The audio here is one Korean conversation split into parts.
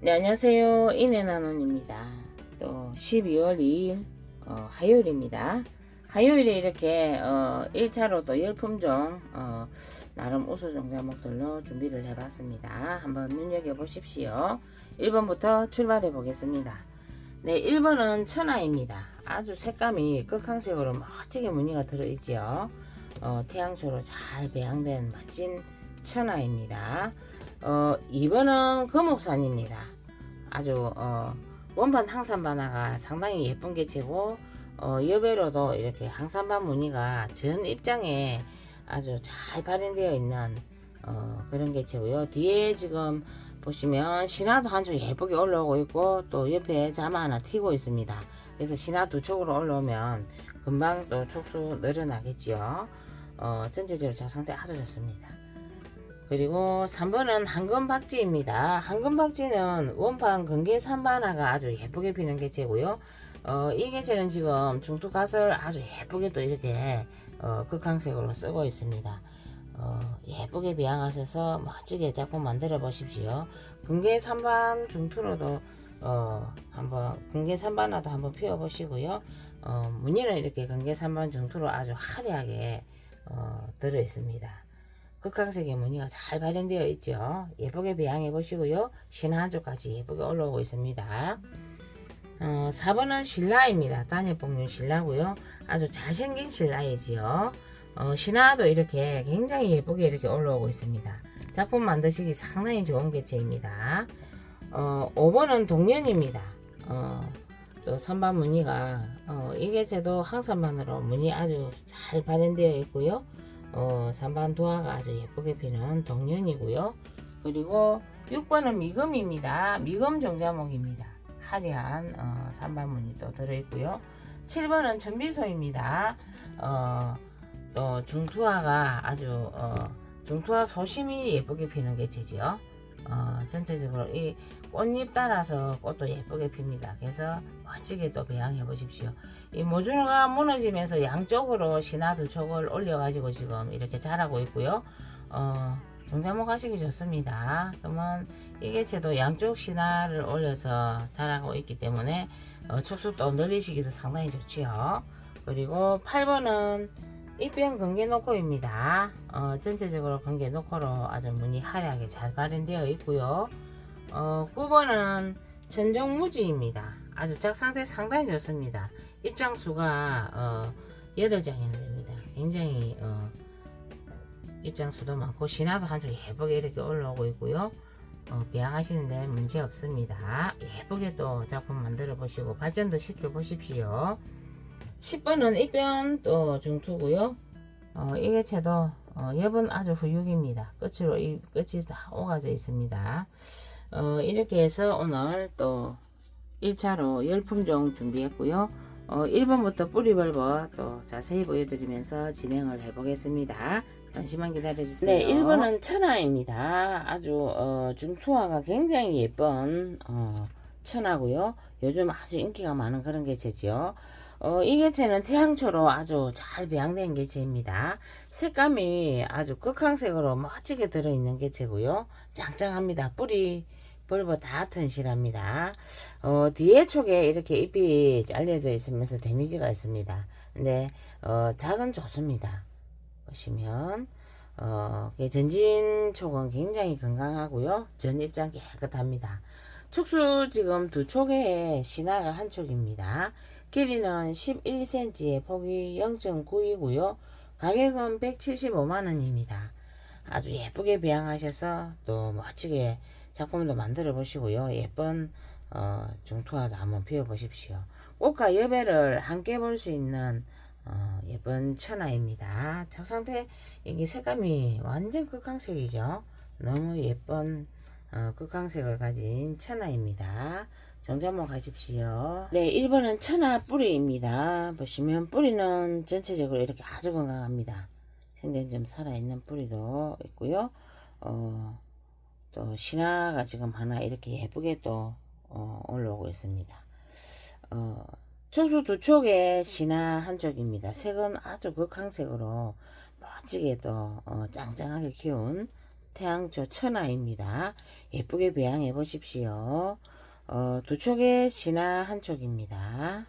네, 안녕하세요. 이내나논입니다. 또 12월 2일 어, 화요일입니다. 화요일에 이렇게 어, 1차로 또 열품종 어, 나름 우수 종 자목들로 준비를 해봤습니다. 한번 눈여겨보십시오. 1번부터 출발해 보겠습니다. 네, 1번은 천하입니다. 아주 색감이 끝항색으로 멋지게 무늬가 들어있지요. 어, 태양초로 잘 배양된 멋진 천하입니다. 어, 2번은 금옥산입니다. 아주 어, 원반 항산반화가 상당히 예쁜 개체고 어, 여배로도 이렇게 항산반 무늬가 전 입장에 아주 잘 발현되어 있는 어, 그런 개체고요. 뒤에 지금 보시면 신화도 한쪽 예쁘게 올라오고 있고 또 옆에 자마 하나 튀고 있습니다. 그래서 신화 두 쪽으로 올라오면 금방 또 촉수 늘어나겠지요. 어, 전체적으로 자 상태 아주 좋습니다. 그리고 3번은 황금박쥐입니다. 황금박쥐는 원판 근개 산반화가 아주 예쁘게 피는 개체고요. 어, 이 개체는 지금 중투가설 아주 예쁘게 또 이렇게 어, 극항색으로 쓰고 있습니다. 어, 예쁘게 비양하셔서 멋지게 작품 만들어 보십시오. 근개 산반 중투로도 어, 한번 근개 산반화도 한번 피워 보시고요. 어, 무늬는 이렇게 근개 산반 중투로 아주 화려하게 어, 들어 있습니다. 극강색의 무늬가 잘 발현되어 있죠. 예쁘게 배양해 보시고요. 신화 한쪽까지 예쁘게 올라오고 있습니다. 어, 4번은 신라입니다. 단일복륜 신라고요. 아주 잘생긴 신라이지요. 어, 신화도 이렇게 굉장히 예쁘게 이렇게 올라오고 있습니다. 작품 만드시기 상당히 좋은 개체입니다. 어, 5번은 동년입니다. 어, 또 3번 무늬가 어, 이 개체도 항산반으로 무늬 아주 잘 발현되어 있고요. 어, 3번 도화가 아주 예쁘게 피는 동년이고요. 그리고 6번은 미금입니다. 미금 정자목입니다. 화려한 어, 3번 무늬 또 들어있고요. 7번은 전비소입니다. 어, 또 중투화가 아주 어, 중투화 소심히 예쁘게 피는 개체지요. 어, 전체적으로 이 꽃잎 따라서 꽃도 예쁘게 핍니다. 그래서 멋지게 또 배양해 보십시오. 이 모주가 무너지면서 양쪽으로 신화 두 촉을 올려가지고 지금 이렇게 자라고 있고요. 어, 종자목 하시기 좋습니다. 그러면 이 개체도 양쪽 신화를 올려서 자라고 있기 때문에 어, 촉수도 늘리시기도 상당히 좋지요. 그리고 8번은 입변 근개 노코입니다. 어, 전체적으로 근개 노코로 아주 무늬 화려하게 잘 발현되어 있고요. 어, 9번은 천정무지입니다. 아주 작 상태 상당히 좋습니다. 입장수가 어, 8장이나 됩니다. 굉장히 어, 입장수도 많고 신화도 한쪽 예쁘게 이렇게 올라오고 있고요. 어, 배양하시는데 문제 없습니다. 예쁘게 또 작품 만들어 보시고 발전도 시켜 보십시오. 10번은 입변 또 중투고요. 어, 이 개체도 어, 엽은 아주 후육입니다. 끝으로 이 끝이 다 오가져 있습니다. 어, 이렇게 해서 오늘 또 1차로 열품종 준비했고요. 어, 1번부터 뿌리벌버 또 자세히 보여드리면서 진행을 해보겠습니다. 잠시만 기다려주세요. 네, 1번은 천하입니다. 아주 어, 중투화가 굉장히 예쁜 어, 천하고요. 요즘 아주 인기가 많은 그런 개체지요. 어, 이 개체는 태양초로 아주 잘 배양된 개체입니다. 색감이 아주 극항색으로 멋지게 들어있는 개체고요. 짱짱합니다. 뿌리 벌버 다 튼실합니다. 어, 뒤에 쪽에 이렇게 잎이 잘려져 있으면서 데미지가 있습니다. 근데 어, 작은 좋습니다. 보시면 어, 전진 촉은 굉장히 건강하고요. 전 입장 깨끗합니다. 촉수 지금 두 촉에 신화가 한 촉입니다. 길이는 11cm에 폭이 0.9이고요. 가격은 175만원입니다. 아주 예쁘게 배양하셔서 또 멋지게 작품도 만들어 보시고요. 예쁜 어, 중투화도 한번 피워 보십시오. 꽃과 여배를 함께 볼 수 있는 어, 예쁜 천하입니다. 착상태 이게 색감이 완전 극강색이죠. 너무 예쁜 어, 극강색을 가진 천하입니다. 종자목 하십시오. 네, 1번은 천하 뿌리입니다. 보시면 뿌리는 전체적으로 이렇게 아주 건강합니다. 생den좀 살아있는 뿌리도 있고요. 어, 또 신화가 지금 하나 이렇게 예쁘게 또 어, 올라오고 있습니다. 어, 촉수 두 촉에 신화 한 쪽입니다. 색은 아주 극항색으로 멋지게 또 어, 짱짱하게 키운 태양초 천하입니다. 예쁘게 배양해 보십시오. 어, 두 촉의 신화 한 촉입니다.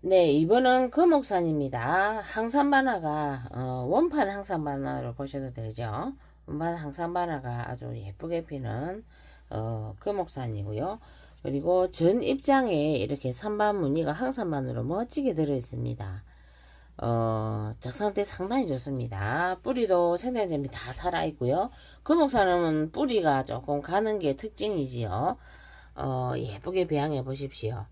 네, 이번은 금옥산입니다. 항산바나가 어, 원판 항산바나로 보셔도 되죠. 원판 항산바나가 아주 예쁘게 피는 어, 금옥산이고요. 그리고 전 입장에 이렇게 산반 무늬가 항산반으로 멋지게 들어 있습니다. 어, 작상 때 상당히 좋습니다. 뿌리도 생장점이 다 살아있고요. 금옥산은 뿌리가 조금 가는 게 특징이지요. 어, 예쁘게 배양해 보십시오.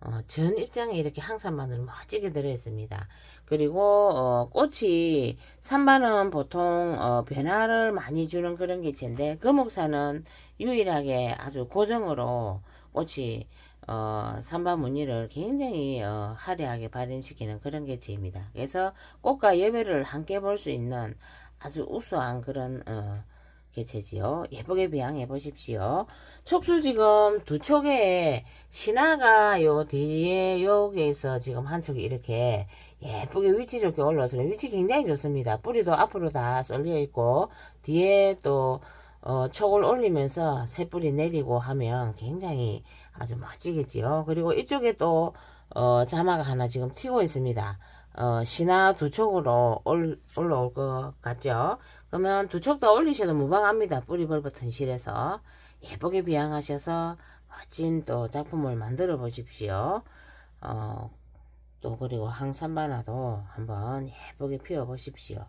어, 전 입장에 이렇게 항산반으로 멋지게 들어있습니다. 그리고 어, 꽃이 산반은 보통 어, 변화를 많이 주는 그런 개체인데 금옥산은 유일하게 아주 고정으로 꽃이 어, 산반 무늬를 굉장히 어, 화려하게 발현시키는 그런 개체입니다. 그래서 꽃과 예배를 함께 볼 수 있는 아주 우수한 그런 어, 개체지요. 예쁘게 배양해 보십시오. 촉수 지금 두 촉에 신화가 요 뒤에 여기에서 지금 한 촉이 이렇게 예쁘게 위치 좋게 올라와서 위치 굉장히 좋습니다. 뿌리도 앞으로 다 쏠려 있고 뒤에 또 어, 촉을 올리면서 새 뿌리 내리고 하면 굉장히 아주 멋지겠지요. 그리고 이쪽에 또 어, 자마가 하나 지금 튀고 있습니다. 어, 신화 두 촉으로 올, 올라올 것 같죠? 그러면 두촉더 올리셔도 무방합니다. 뿌리 벌버 튼실해서 예쁘게 비양하셔서 멋진 또 작품을 만들어 보십시오. 어, 또 그리고 항산바나도 한번 예쁘게 피워 보십시오.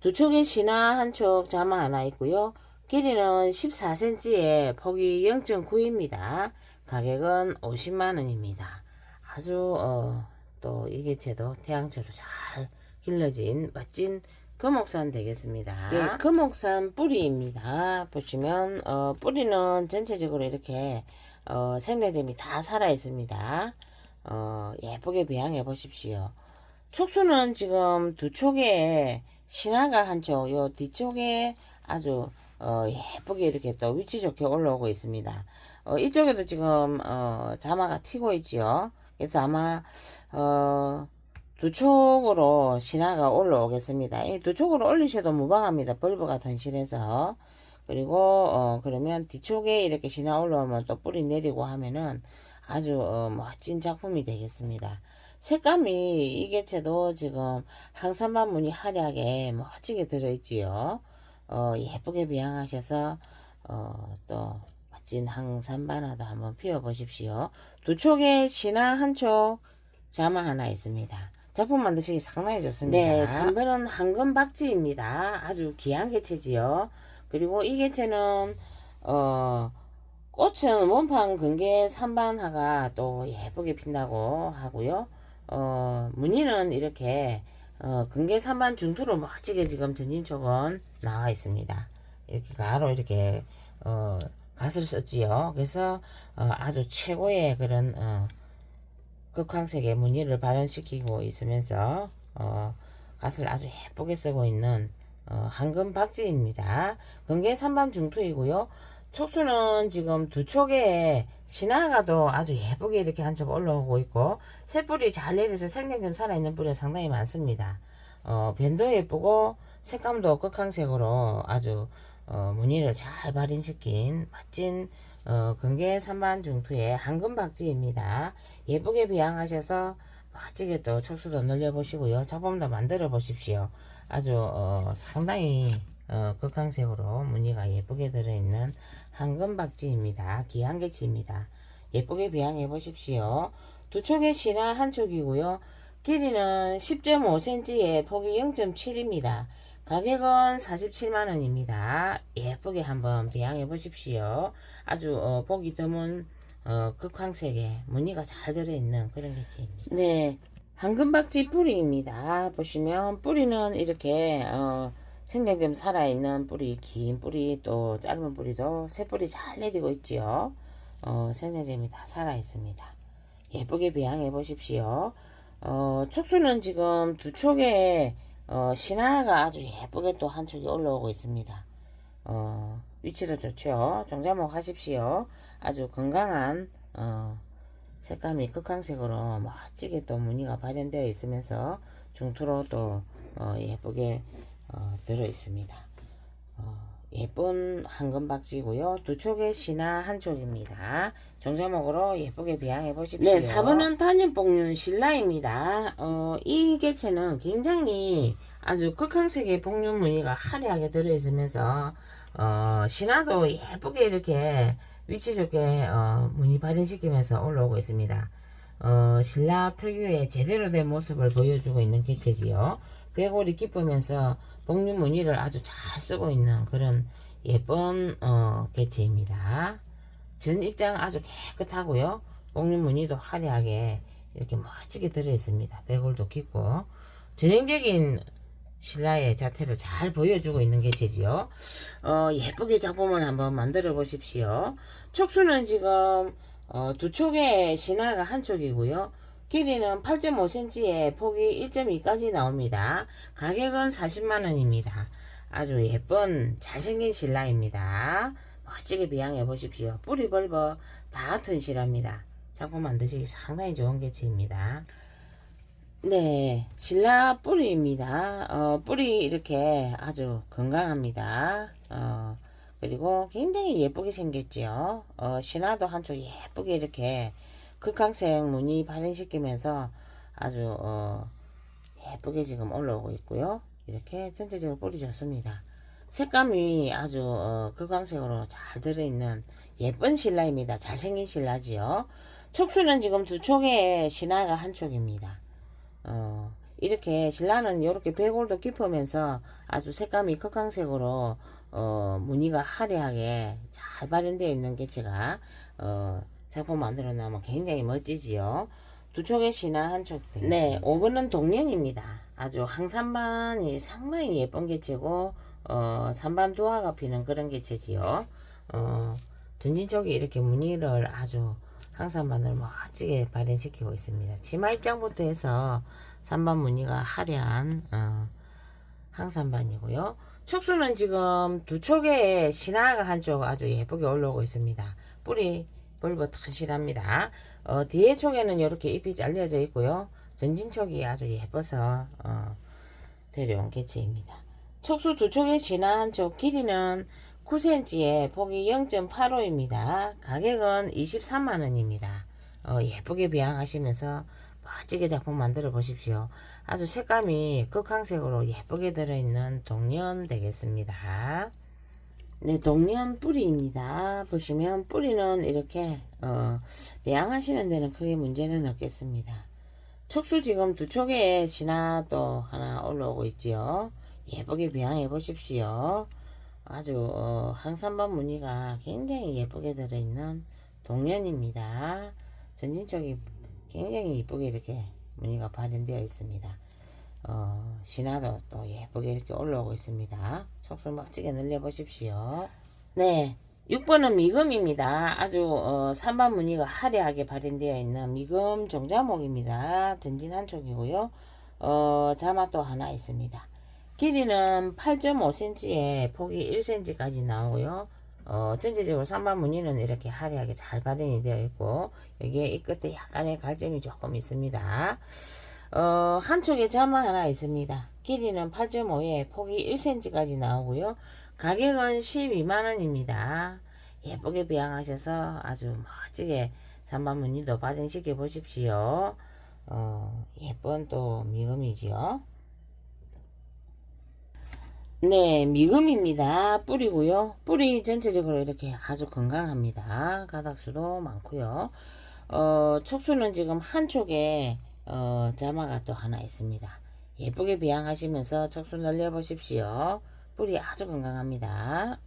두 촉에 신화 한 촉 자마 하나 있고요. 길이는 14cm에 폭이 0.9입니다. 가격은 50만원입니다. 아주 어, 또이 개체도 태양초로 잘 길러진 멋진 금옥산 되겠습니다. 예, 금옥산 뿌리입니다. 보시면 어, 뿌리는 전체적으로 이렇게 어, 생장점이 다 살아 있습니다. 어, 예쁘게 배양해 보십시오. 촉수는 지금 두 촉에 신화가 한 촉, 요 뒤쪽에 아주 어, 예쁘게 이렇게 또 위치 좋게 올라오고 있습니다. 어, 이쪽에도 지금 어, 자마가 튀고 있지요. 그래서 아마 어, 두 촉으로 신화가 올라오겠습니다. 이 두 촉으로 올리셔도 무방합니다. 벌브가 튼실해서. 그리고 어, 그러면 뒤쪽에 이렇게 신화 올라오면 또 뿌리 내리고 하면은 아주 어, 멋진 작품이 되겠습니다. 색감이 이 개체도 지금 항산반 무늬 화려하게 멋지게 들어있지요. 어, 예쁘게 비양하셔서 어, 또 멋진 항산바나도 한번 피워보십시오. 두 촉에 신화 한 촉, 자마 하나 있습니다. 작품 만드시기 상당히 좋습니다. 네, 3번은 황금박지입니다. 아주 귀한 개체지요. 그리고 이 개체는 어, 꽃은 원판 근개 산반화가 또 예쁘게 핀다고 하고요. 어, 무늬는 이렇게 어, 근개 산반 중투로 멋지게 지금 전진촉은 나와 있습니다. 이렇게 가로 이렇게 어, 갓을 썼지요. 그래서 어, 아주 최고의 그런 어, 극황색의 무늬를 발현시키고 있으면서 어, 갓을 아주 예쁘게 쓰고 있는 어, 황금 박지입니다. 근개 산반 중투이고요. 촉수는 지금 두 촉에 신화가도 아주 예쁘게 이렇게 한 촉 올라오고 있고 새뿌리 잘 내려서 생장점 살아있는 뿌리가 상당히 많습니다. 어, 변도 예쁘고 색감도 극황색으로 아주 어, 무늬를 잘 발현시킨 멋진 어, 근개 산반 중투의 황금박지입니다. 예쁘게 비양하셔서 멋지게 또 촉수도 늘려보시고요. 작품도 만들어 보십시오. 아주 어, 상당히 어, 극황색으로 무늬가 예쁘게 들어있는 황금박지입니다. 기한개치입니다. 예쁘게 비양해 보십시오. 두 촉의 신화 한 촉이고요. 길이는 10.5cm에 폭이 0.7입니다. 가격은 47만원입니다. 예쁘게 한번 비양해 보십시오. 아주 어, 보기 드문 어, 극황색의 무늬가 잘 들어있는 그런 개체입니다. 네, 황금박지 뿌리입니다. 보시면 뿌리는 이렇게 어, 생장점 살아있는 뿌리, 긴 뿌리, 또 짧은 뿌리도 새 뿌리 잘 내리고 있지요. 어, 생장점이 다 살아있습니다. 예쁘게 배양해 보십시오. 어, 촉수는 지금 두 촉에 어, 신화가 아주 예쁘게 또한 촉이 올라오고 있습니다. 어, 위치도 좋죠. 정자목 하십시오. 아주 건강한 어, 색감이 극강색으로 멋지게 또 무늬가 발현되어 있으면서 중투로 또 어, 예쁘게 어, 들어 있습니다. 어, 예쁜 황금박지고요. 두 촉의 신화 한 촉입니다. 종자목으로 예쁘게 비양해 보십시오. 네, 4번은 단연복륜 신라입니다. 어, 이 개체는 굉장히 아주 극황색의 복륜 무늬가 화려하게 들어있으면서 어, 신화도 예쁘게 이렇게 위치 좋게 어, 무늬 발현시키면서 올라오고 있습니다. 어, 신라 특유의 제대로 된 모습을 보여주고 있는 개체지요. 배골이 깊으면서 복륜 무늬를 아주 잘 쓰고 있는 그런 예쁜 어, 개체입니다. 전 입장 아주 깨끗하고요. 복륜 무늬도 화려하게 이렇게 멋지게 들어있습니다. 배골도 깊고 전형적인 신라의 자태를 잘 보여주고 있는 개체지요. 어, 예쁘게 작품을 한번 만들어 보십시오. 촉수는 지금 어, 두 촉의 신화가 한 촉이고요. 길이는 8.5cm에 폭이 1.2까지 나옵니다. 가격은 40만원입니다. 아주 예쁜 잘생긴 신라입니다. 멋지게 비양해 보십시오. 뿌리 벌버 다 실화입니다. 작품 만드시기 상당히 좋은 개체입니다. 네, 신라 뿌리입니다. 어, 뿌리 이렇게 아주 건강합니다. 어, 그리고 굉장히 예쁘게 생겼죠. 어, 신화도 한쪽 예쁘게 이렇게 극강색 무늬 발현시키면서 아주 어, 예쁘게 지금 올라오고 있고요. 이렇게 전체적으로 뿌리 좋습니다. 색감이 아주 어, 극강색으로 잘 들어있는 예쁜 신라입니다. 잘생긴 신라지요. 촉수는 지금 두 촉에 신화가 한 촉입니다. 어, 이렇게 신라는 이렇게 배골도 깊으면서 아주 색감이 극강색으로 어, 무늬가 화려하게 잘 발현되어 있는 개체가 어, 작품 만들어 놓으면 굉장히 멋지지요. 두 촉의 신화 한 촉 되겠습니다. 네, 5번은 동령입니다. 아주 항산반이 상당히 예쁜 개체고 어, 산반 두화가 피는 그런 개체지요. 어, 전진 쪽이 이렇게 무늬를 아주 항산반을 멋지게 발현시키고 있습니다. 치마 입장부터 해서 산반 무늬가 화려한 어, 항산반이고요. 촉수는 지금 두 촉에 신화가 한쪽 아주 예쁘게 올라오고 있습니다. 뿌리 벌버 튼실합니다. 어, 뒤에 촉에는 이렇게 잎이 잘려져 있고요. 전진 촉이 아주 예뻐서 어, 데려온 개체입니다. 촉수 두 촉의 진화 한쪽 길이는 9cm에 폭이 0.85입니다. 가격은 23만원입니다. 어, 예쁘게 비양하시면서 멋지게 작품 만들어 보십시오. 아주 색감이 극황색으로 예쁘게 들어있는 동년 되겠습니다. 네, 동년 뿌리입니다. 보시면 뿌리는 이렇게 어, 배양하시는 데는 크게 문제는 없겠습니다. 촉수 지금 두 촉에 신화 또 하나 올라오고 있지요. 예쁘게 배양해 보십시오. 아주 어, 항산반 무늬가 굉장히 예쁘게 들어있는 동년입니다. 전진 쪽이 굉장히 예쁘게 이렇게 무늬가 발현되어 있습니다. 어, 신화도 또 예쁘게 이렇게 올라오고 있습니다. 촉수 멋지게 늘려보십시오. 네. 6번은 미금입니다. 아주 어, 산반 무늬가 화려하게 발현되어 있는 미금 종자목입니다. 전진 한 쪽이고요. 어, 자막도 하나 있습니다. 길이는 8.5cm에 폭이 1cm까지 나오고요. 어, 전체적으로 산반 무늬는 이렇게 화려하게 잘 발현이 되어 있고 여기에 이 끝에 약간의 갈점이 조금 있습니다. 어, 한쪽에 자마 하나 있습니다. 길이는 8.5에 폭이 1cm까지 나오고요. 가격은 12만원입니다. 예쁘게 비양하셔서 아주 멋지게 산반 무늬도 발현시켜 보십시오. 어, 예쁜 또 미금이지요. 네, 미금입니다. 뿌리고요. 뿌리 전체적으로 이렇게 아주 건강합니다. 가닥수도 많고요. 어, 촉수는 지금 한쪽에 어, 자마가 또 하나 있습니다. 예쁘게 비양하시면서 촉수 늘려보십시오. 뿌리 아주 건강합니다.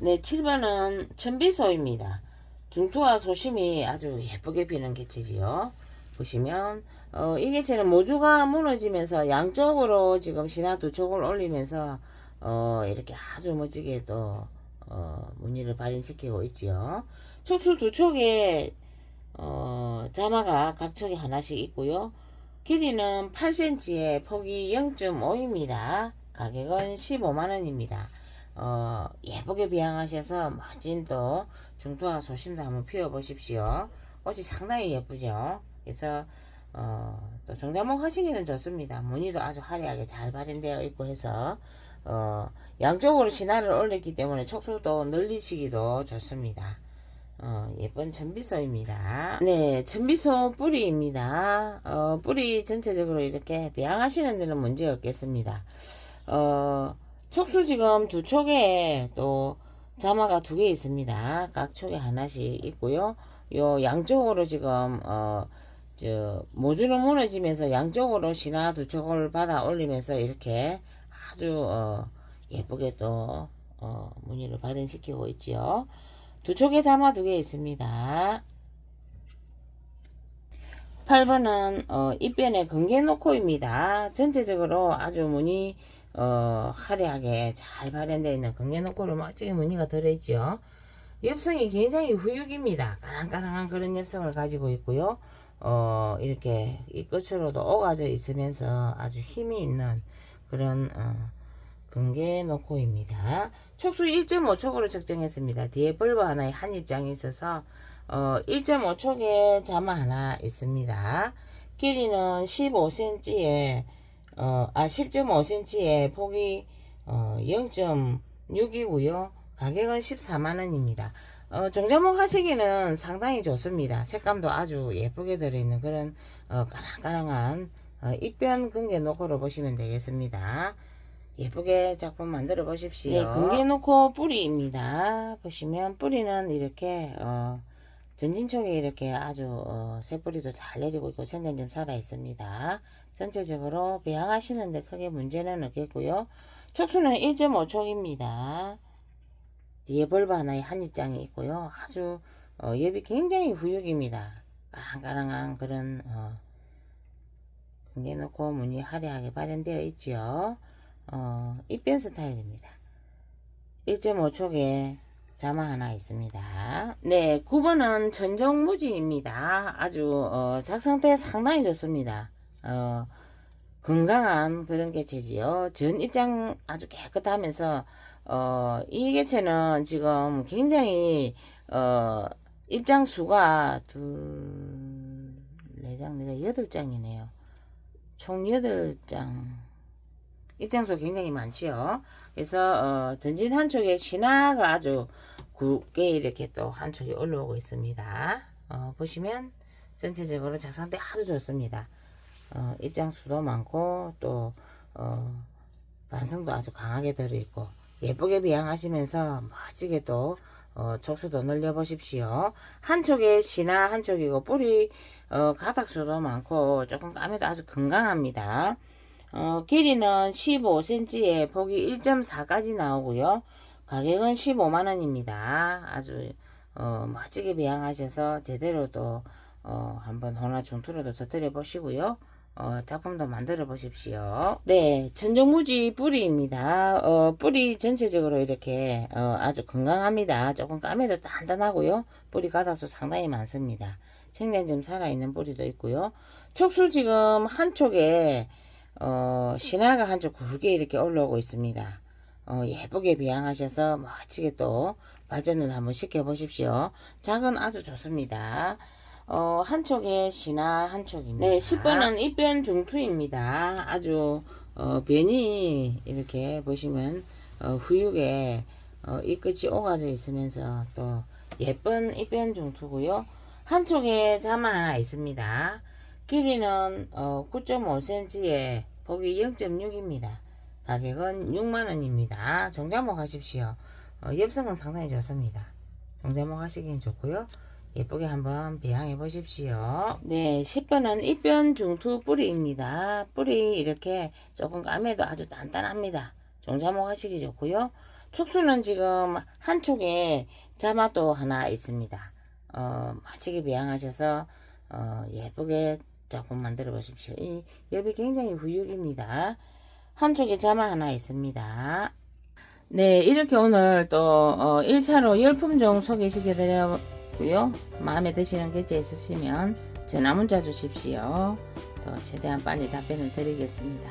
네, 7번은 천비소입니다. 중투와 소심이 아주 예쁘게 피는 개체지요. 보시면 어, 이 개체는 모주가 무너지면서 양쪽으로 지금 신화 두 촉을 올리면서 어, 이렇게 아주 멋지게 또 어, 무늬를 발현시키고 있지요. 촉수 두 촉에 어, 자마가 각 촉에 하나씩 있고요. 길이는 8cm에 폭이 0.5입니다. 가격은 15만원입니다. 어, 예쁘게 비양하셔서 멋진 또 중투와 소심도 한번 피워보십시오. 꽃이 상당히 예쁘죠. 그래서 어, 또 정자목 하시기는 좋습니다. 무늬도 아주 화려하게 잘 발현되어 있고 해서 어, 양쪽으로 신화를 올렸기 때문에 촉수도 늘리시기도 좋습니다. 어, 예쁜 천비소입니다. 네, 천비소 뿌리입니다. 어, 뿌리 전체적으로 이렇게 배양하시는 데는 문제 없겠습니다. 어, 촉수 지금 두 촉에 또 자마가 두 개 있습니다. 각 촉에 하나씩 있고요. 요 양쪽으로 지금 어, 저 모주로 무너지면서 양쪽으로 신화 두 촉을 받아 올리면서 이렇게 아주 어, 예쁘게 또 어, 무늬를 발현시키고 있지요. 두 촉에 자마 두 개 있습니다. 8번은 어, 입변의 건개노코입니다. 전체적으로 아주 무늬 어, 화려하게 잘 발현되어 있는 건개노코로 멋지게 무늬가 들어있죠. 엽성이 굉장히 후육입니다. 까랑까랑한 그런 엽성을 가지고 있고요. 어, 이렇게 이 끝으로도 오가져 있으면서 아주 힘이 있는 그런 어, 근개 노코입니다. 촉수 1.5촉으로 측정했습니다. 뒤에 벌브 하나에 한 입장이 있어서 어, 1.5촉에 자마 하나 있습니다. 길이는 15cm에 어, 아 10.5cm에 폭이 어, 0.6이고요. 가격은 14만원입니다. 어, 정자목 하시기는 상당히 좋습니다. 색감도 아주 예쁘게 들어있는 그런 어, 까랑까랑한 어, 입변 근개 노코로 보시면 되겠습니다. 예쁘게 작품 만들어 보십시오. 네, 근개 놓고 뿌리입니다. 보시면 뿌리는 이렇게 어, 전진촉에 이렇게 아주 어, 새뿌리도 잘 내리고 있고 좀 살아 있습니다. 전체적으로 배양하시는데 크게 문제는 없겠고요. 촉수는 1.5촉입니다. 뒤에 벌브 하나에 한 입장이 있고요. 아주 어, 엽이 굉장히 후육입니다. 까랑까랑한 그런 어, 근개 놓고 무늬 화려하게 발현되어 있죠. 어, 입변 스타일입니다. 1.5촉에 자마 하나 있습니다. 네, 9번은 전종무지입니다. 아주 어, 작상태 상당히 좋습니다. 어, 건강한 그런 개체지요. 전 입장 아주 깨끗하면서 어, 이 개체는 지금 굉장히 어, 입장 수가 둘, 네 장, 네 장, 여덟 장이네요. 총 여덟 장. 입장수 굉장히 많지요. 그래서 어, 전진 한쪽에 신화가 아주 굵게 이렇게 또 한쪽에 올라오고 있습니다. 어, 보시면 전체적으로 작상대 아주 좋습니다. 어, 입장수도 많고 또 어, 반성도 아주 강하게 들어있고 예쁘게 비양하시면서 멋지게 또 어, 촉수도 늘려보십시오. 한쪽에 신화 한쪽이고 뿌리 어, 가닥수도 많고 조금 까매도 아주 건강합니다. 어, 길이는 15cm에 폭이 1.4까지 나오고요. 가격은 15만원입니다. 아주 어, 멋지게 배양하셔서 제대로 또 어, 한번 호나 중투로도 터뜨려 보시고요. 어, 작품도 만들어 보십시오. 네, 천정무지 뿌리입니다. 어, 뿌리 전체적으로 이렇게 어, 아주 건강합니다. 조금 까매도 단단하고요. 뿌리 가닥수 상당히 많습니다. 생장점 살아있는 뿌리도 있고요. 촉수 지금 한쪽에 어, 신화가 한쪽 굵게 이렇게 올라오고 있습니다. 어, 예쁘게 비양하셔서 멋지게 또 발전을 한번 시켜보십시오. 작은 아주 좋습니다. 어, 한쪽에 신화 한쪽입니다. 네, 10번은 입변 중투입니다. 아주 어, 변이 이렇게 보시면 어, 후육에 어, 이 끝이 오가져 있으면서 또 예쁜 입변 중투고요. 한쪽에 자마 하나 있습니다. 길이는 어, 9.5cm에 폭이 0.6입니다. 가격은 6만원입니다. 정자목 하십시오. 어, 엽성은 상당히 좋습니다. 정자목 하시긴 좋고요. 예쁘게 한번 배양해 보십시오. 네, 10번은 입변 중투 뿌리입니다. 뿌리 이렇게 조금 까매도 아주 단단합니다. 정자목 하시기 좋고요. 촉수는 지금 한쪽에 자마도 하나 있습니다. 어, 멋지게 배양하셔서 어, 예쁘게 조금 만들어 보십시오. 이 엽이 굉장히 후육입니다. 한쪽에 자마 하나 있습니다. 네, 이렇게 오늘 또 어, 1차로 열품종 소개시켜 드렸고요. 마음에 드시는 게재 있으시면 전화 문자 주십시오. 또 최대한 빨리 답변을 드리겠습니다.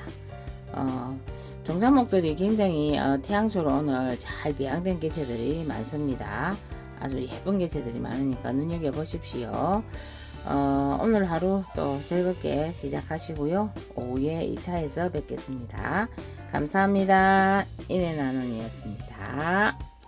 어, 종자목들이 굉장히 어, 태양초로 오늘 잘 배양된 개체들이 많습니다. 아주 예쁜 개체들이 많으니까 눈여겨 보십시오. 어, 오늘 하루 또 즐겁게 시작하시고요. 오후에 2차에서 뵙겠습니다. 감사합니다. 인해 나눔이었습니다.